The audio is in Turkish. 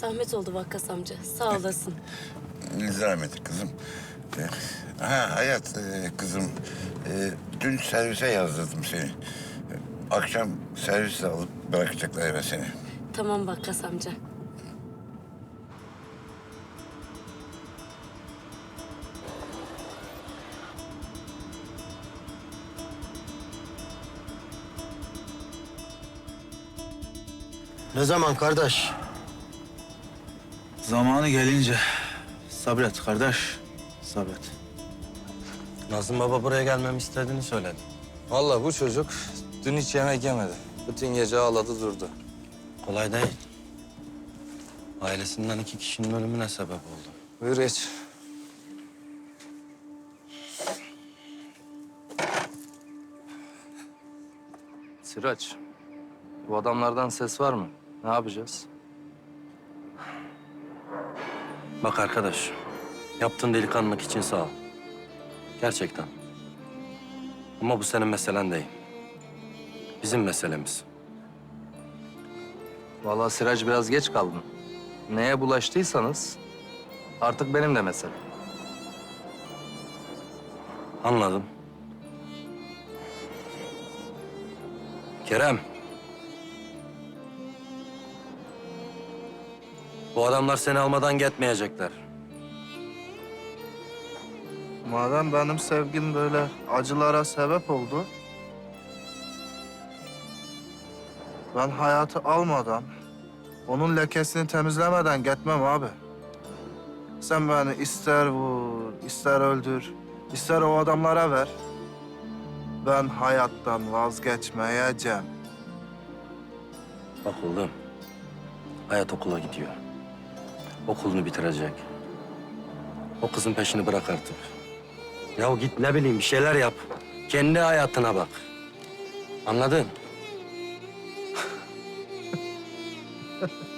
Zahmet oldu Vakkas amca. Sağ olasın. Ne zahmeti kızım. Ee, ha hayat e, kızım. e, dün servise yazdırdım seni. Akşam servisle alıp bırakacaklar eve seni. tamam Vakkas amca. Ne zaman kardeş? Zamanı gelince sabret kardeş, sabret. Nazım baba buraya gelmemi istediğini söyledi. Vallahi bu çocuk dün hiç yemek yemedi. Bütün gece ağladı durdu. Kolay değil. Ailesinden iki kişinin ölümüne sebep oldu. Buyur geç. Siraç, bu adamlardan ses var mı? Ne yapacağız? Bak arkadaş, yaptığın delikanlılık için sağ ol. Gerçekten. Ama bu senin meselen değil. Bizim meselemiz. Vallahi Sirac biraz geç kaldın. Neye bulaştıysanız artık benim de meselem. Anladım. Kerem. Bu adamlar seni almadan gitmeyecekler. Madem benim sevgim böyle acılara sebep oldu... Ben hayatı almadan, onun lekesini temizlemeden gitmem abi. Sen beni ister vur, ister öldür, ister o adamlara ver. Ben hayattan vazgeçmeyeceğim. Bak oğlum, hayat okula gidiyor. Okulunu bitirecek. O kızın peşini bırak artık. Ya git ne bileyim bir şeyler yap. Kendi hayatına bak. Anladın?